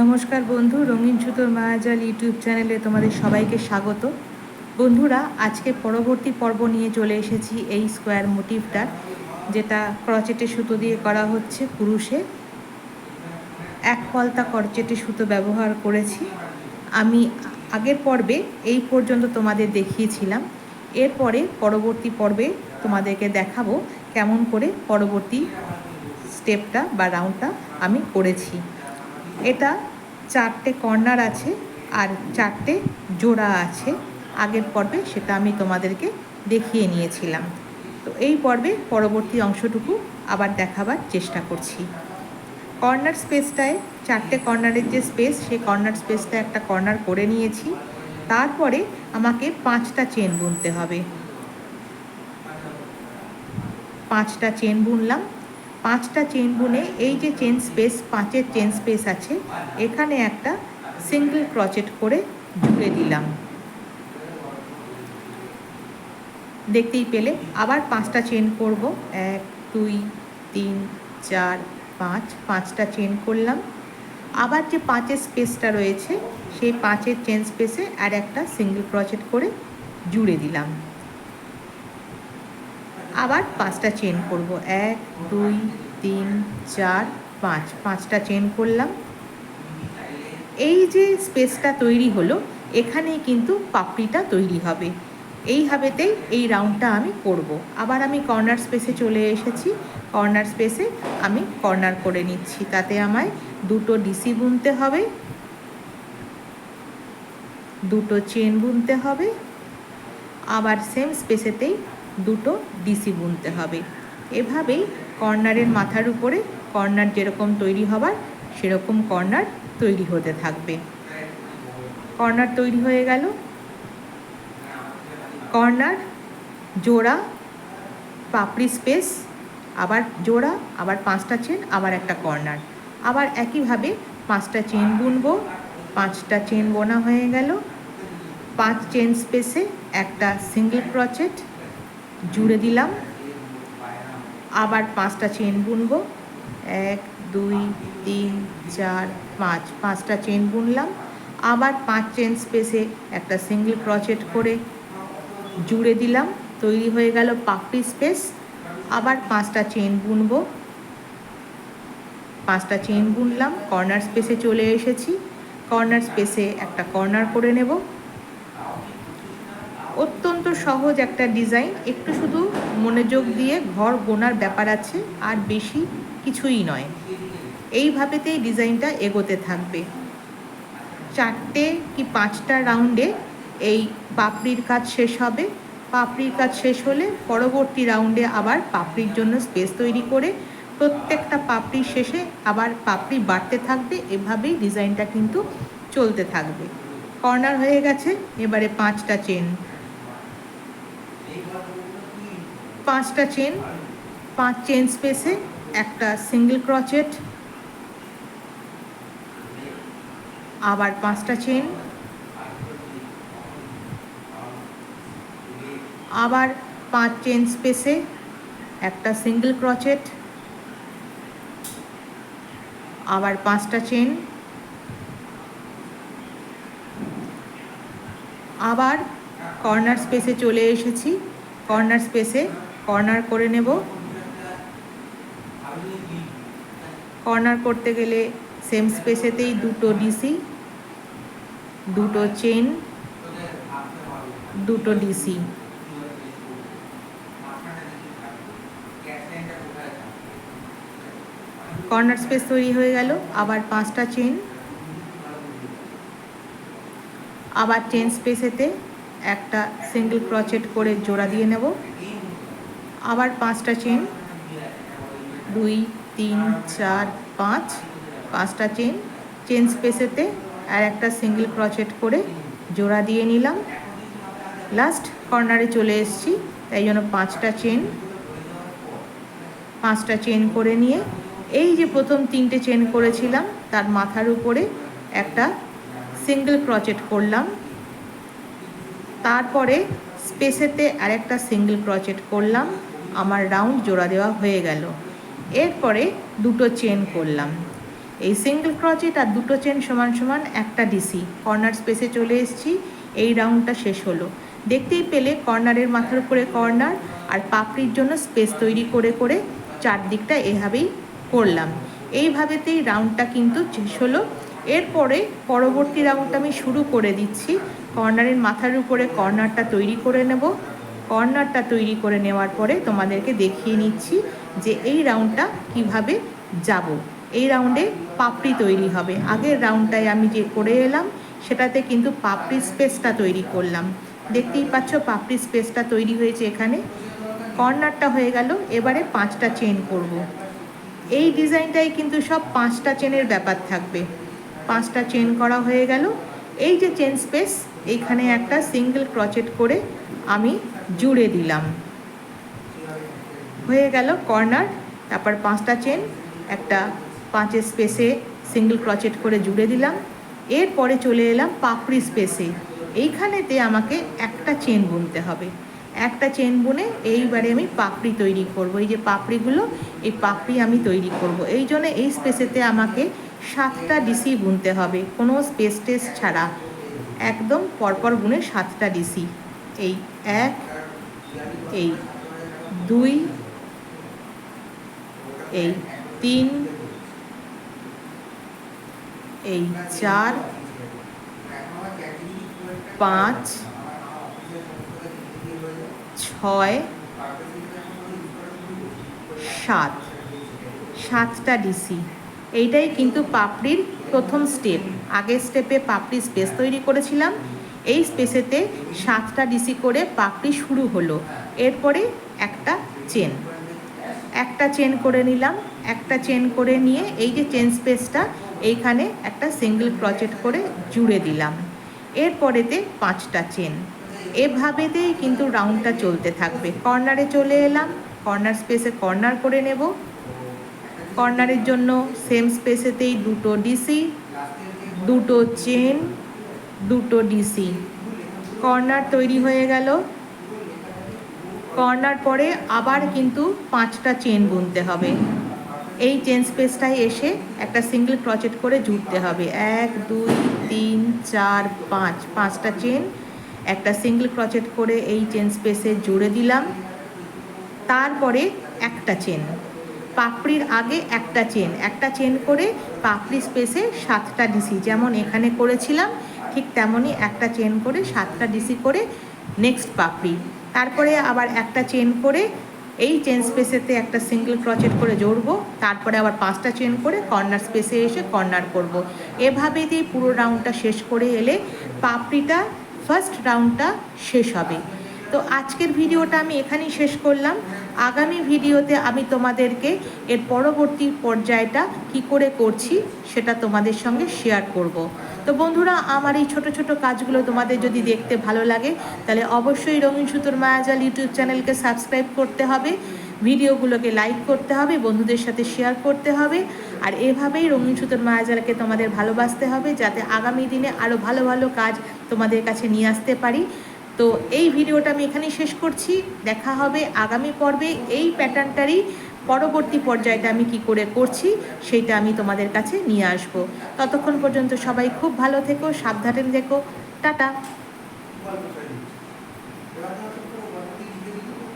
নমস্কার বন্ধু, রঙিন সুতোর মায়াজাল ইউটিউব চ্যানেলে তোমাদের সবাইকে স্বাগত। বন্ধুরা, আজকে পরবর্তী পর্ব নিয়ে চলে এসেছি এই স্কোয়ার মোটিভটা, যেটা ক্রচেটে সুতো দিয়ে করা হচ্ছে পুরুষে এক পলতা করচেটে সুতো ব্যবহার করেছি। আমি আগের পর্বে এই পর্যন্ত তোমাদের দেখিয়েছিলাম। এরপরে পরবর্তী পর্বে তোমাদেরকে দেখাবো কেমন করে পরবর্তী স্টেপটা বা রাউন্ডটা আমি করেছি। এটা চারটে কর্নার আছে আর চারটে জোড়া আছে। আগের পর্বে সেটা আমি তোমাদেরকে দেখিয়ে নিয়েছিলাম। তো এই পর্বে পরবর্তী অংশটুকু আবার দেখাবার চেষ্টা করছি। কর্নার স্পেসটায়, চারটে কর্নারের যে স্পেস, সেই কর্নার স্পেসটা একটা কর্নার করে নিয়েছি। তারপরে আমাকে পাঁচটা চেন বুনতে হবে। পাঁচটা চেন বুনলাম। পাঁচটা চেন বুনে এই যে চেন স্পেস পাঁচের চেন স্পেস আছে, এখানে একটা সিঙ্গেল ক্রচেট করে জুড়ে দিলাম। দেখতেই পেলে, আবার পাঁচটা চেন করব। এক, দুই, তিন, চার, পাঁচ, পাঁচটা চেন করলাম। আবার যে পাঁচের স্পেসটা রয়েছে, সেই পাঁচের চেন স্পেসে আর একটা সিঙ্গেল ক্রচেট করে জুড়ে দিলাম। আবার পাঁচটা চেন করব। এক, দুই তিন, চার, পাঁচ, পাঁচটা চেন করলাম। এই যে স্পেসটা তৈরি হলো, এখানেই কিন্তু পাপড়িটা তৈরি হবে। এইভাবেতেই এই রাউন্ডটা আমি করব। আবার আমি কর্নার স্পেসে চলে এসেছি। কর্নার স্পেসে আমি কর্নার করে নিচ্ছি। তাতে আমায় দুটো ডিসি বুনতে হবে। দুটো চেন বুনতে হবে। আবার সেম স্পেসেতেই দুটো ডিসি বুনতে হবে। এভাবেই কর্নারের মাথার উপরে কর্নার যেরকম তৈরি হবার, সেরকম কর্নার তৈরি হতে থাকবে। কর্নার তৈরি হয়ে গেল। কর্নার, জোড়া, পাপড়ি স্পেস, আবার জোড়া, আবার পাঁচটা চেন, আবার একটা কর্নার। আবার একইভাবে পাঁচটা চেন বুনবো, পাঁচটা চেন বোনা হয়ে গেল। পাঁচ চেন স্পেসে একটা সিঙ্গেল ক্রচেট জুড়ে দিলাম। আবার পাঁচটা চেন বুনবো। এক, দুই, তিন, চার, পাঁচ। পাঁচটা চেন বুনলাম। আবার পাঁচ চেন স্পেসে একটা সিঙ্গেল ক্রচেট করে জুড়ে দিলাম। তৈরি হয়ে গেল পাপড়ি স্পেস আবার পাঁচটা চেন বুনবো। পাঁচটা চেন বুনলাম। কর্নার স্পেসে চলে এসেছি। কর্নার স্পেসে একটা কর্নার করে নেব। অত্যন্ত সহজ একটা ডিজাইন। একটু শুধু মনোযোগ দিয়ে ঘর গোনার ব্যাপার আছে, আর বেশি কিছুই নয়। এইভাবেতেই ডিজাইনটা এগোতে থাকবে। চারটে কি পাঁচটা রাউন্ডে এই পাপড়ির কাজ শেষ হবে। পাপড়ির কাজ শেষ হলে পরবর্তী রাউন্ডে আবার পাপড়ির জন্য স্পেস তৈরি করে প্রত্যেকটা পাপড়ির শেষে আবার পাপড়ি বাড়তে থাকবে। এভাবেই ডিজাইনটা কিন্তু চলতে থাকবে। কর্নার হয়ে গেছে, এবারে পাঁচটা চেন। পাঁচটা চেন পাঁচ চেন স্পেসে একটা সিঙ্গেল ক্রচেট আবার পাঁচটা চেন আবার পাঁচ চেন স্পেসে একটা সিঙ্গেল ক্রচেট আবার পাঁচটা চেন আবার কর্নার স্পেসে চলে এসেছি। কর্নার স্পেসে কর্নার করে নেব। কর্নার করতে গেলে সেম স্পেসেতেই দুটো ডিসি দুটো চেন দুটো ডিসি কর্নার স্পেস তৈরি হয়ে গেল। আবার পাঁচটা চেন আবার চেন স্পেসেতে একটা সিঙ্গেল ক্রচেট করে জোড়া দিয়ে নেব। আবার পাঁচটা চেন দুই, তিন, চার, পাঁচ। পাঁচটা চেন চেন স্পেসেতে আর একটা সিঙ্গেল ক্রচেট করে জোড়া দিয়ে নিলাম। লাস্ট কর্নারে চলে এসেছি, তাই জন্য পাঁচটা চেন পাঁচটা চেন করে নিয়ে, এই যে প্রথম তিনটে চেন করেছিলাম, তার মাথার উপরে একটা সিঙ্গেল ক্রচেট করলাম। তারপরে স্পেসেতে আরেকটা সিঙ্গেল ক্রচেট করলাম, আমার রাউন্ড জোড়া দেওয়া হয়ে গেল। এরপরে দুটো চেন করলাম। এই সিঙ্গেল ক্রচেট আর দুটো চেন সমান সমান একটা ডিসি কর্নার স্পেসে চলে এসেছি, এই রাউন্ডটা শেষ হলো। দেখতেই পেলে কর্নারের মাথার উপরে কর্নার আর পাপড়ির জন্য স্পেস তৈরি করে করে চারদিকটা এভাবেই করলাম। এইভাবেতেই রাউন্ডটা কিন্তু শেষ হলো। এরপরে পরবর্তী রাউন্ডটা আমি শুরু করে দিচ্ছি। কর্নারের মাথার উপরে কর্নারটা তৈরি করে নেব। কর্নারটা তৈরি করে নেওয়ার পরে তোমাদেরকে দেখিয়ে নিচ্ছি যে এই রাউন্ডটা কীভাবে যাব। এই রাউন্ডে পাপড়ি তৈরি হবে। আগের রাউন্ডটায় আমি যে করে এলাম, সেটাতে কিন্তু পাপড়ি স্পেসটা তৈরি করলাম। দেখতেই পাচ্ছ পাপড়ি স্পেসটা তৈরি হয়েছে এখানে। কর্নারটা হয়ে গেল, এবারে পাঁচটা চেন করব। এই ডিজাইনটাই কিন্তু সব পাঁচটা চেনের ব্যাপার থাকবে। পাঁচটা চেন করা হয়ে গেল। এই যে চেন স্পেস এইখানে একটা সিঙ্গেল ক্রচেট করে আমি জুড়ে দিলাম। হয়ে গেল কর্নার তারপর পাঁচটা চেন একটা পাঁচের স্পেসে সিঙ্গেল ক্রচেট করে জুড়ে দিলাম। এরপরে চলে এলাম পাপড়ি স্পেসে এইখানেতে আমাকে একটা চেন বুনতে হবে। একটা চেন বুনে এইবারে আমি পাপড়ি তৈরি করব। এই যে পাপড়িগুলো, এই পাপড়ি আমি তৈরি করব। এই জন্য এই স্পেসেতে আমাকে সাতটা ডিসি বুনতে হবে, কোনো স্পেস টেস ছাড়া। একদম পরপর বুনে সাতটা ডিসি এই এক, এই দুই, এই তিন, এই চার, পাঁচ, ছয়, সাত। সাতটা ডিসি এইটাই কিন্তু পাপড়ির প্রথম স্টেপ আগের স্টেপে পাপড়ি স্পেস তৈরি করেছিলাম। এই স্পেসেতে সাতটা ডিসি করে পাপড়ি শুরু হলো। এরপরে একটা চেন একটা চেন করে নিলাম। একটা চেন করে নিয়ে এই যে চেন স্পেসটা এইখানে একটা সিঙ্গেল ক্রচেট করে জুড়ে দিলাম। এরপরেতে পাঁচটা চেন এভাবেতেই কিন্তু রাউন্ডটা চলতে থাকবে। কর্নারে চলে এলাম। কর্নার স্পেসে কর্নার করে নেব। কর্নারের জন্য সেম স্পেসেতেই দুটো ডিসি দুটো চেন দুটো ডিসি কর্নার তৈরি হয়ে গেল। কর্নার পরে আবার কিন্তু পাঁচটা চেন বুনতে হবে। এই চেন স্পেসটায় এসে একটা সিঙ্গেল ক্রচেট করে জুড়তে হবে। এক, দুই, তিন, চার, পাঁচ, পাঁচটা চেন একটা সিঙ্গেল ক্রচেট করে এই চেন স্পেসে জুড়ে দিলাম। তারপরে একটা চেন পাপড়ির আগে একটা চেন একটা চেন করে পাপড়ি স্পেসে সাতটা ডিসি যেমন এখানে করেছিলাম, ঠিক তেমনই একটা চেন করে সাতটা ডিসি করে নেক্সট পাপড়ি তারপরে আবার একটা চেন করে এই চেন স্পেসেতে একটা সিঙ্গেল ক্রচেট করে জড়বো, তারপরে আবার পাঁচটা চেন করে কর্নার স্পেসে এসে কর্নার করব। এভাবে দিয়ে পুরো রাউন্ডটা শেষ করে এলে পাপড়িটা ফার্স্ট রাউন্ডটা শেষ হবে তো আজকের ভিডিওটা আমি এখানেই শেষ করলাম আগামী ভিডিওতে আমি তোমাদেরকে এর পরবর্তী পর্যায়টা কি করে করছি সেটা তোমাদের সঙ্গে শেয়ার করব। তো বন্ধুরা, আমার এই ছোট ছোট কাজগুলো তোমাদের যদি দেখতে ভালো লাগে, তাহলে অবশ্যই রঙিন সুতোর মায়াজাল ইউটিউব চ্যানেলকে সাবস্ক্রাইব করতে হবে, ভিডিওগুলোকে লাইক করতে হবে, বন্ধুদের সাথে শেয়ার করতে হবে, আর এভাবেই রঙিন সুতোর মায়াজালকে তোমাদের ভালোবাসতে হবে, যাতে আগামী দিনে আরও ভালো ভালো কাজ তোমাদের কাছে নিয়ে আসতে পারি তো এই ভিডিওটা আমি এখানেই শেষ করছি। দেখা হবে আগামী পর্বে এই প্যাটার্নটারই পরবর্তী পর্যায়টা আমি কি করে করছি সেইটা আমি তোমাদের কাছে নিয়ে আসব। ততক্ষণ পর্যন্ত সবাই খুব ভালো থেকো, সাবধানে থেকো। টাটা।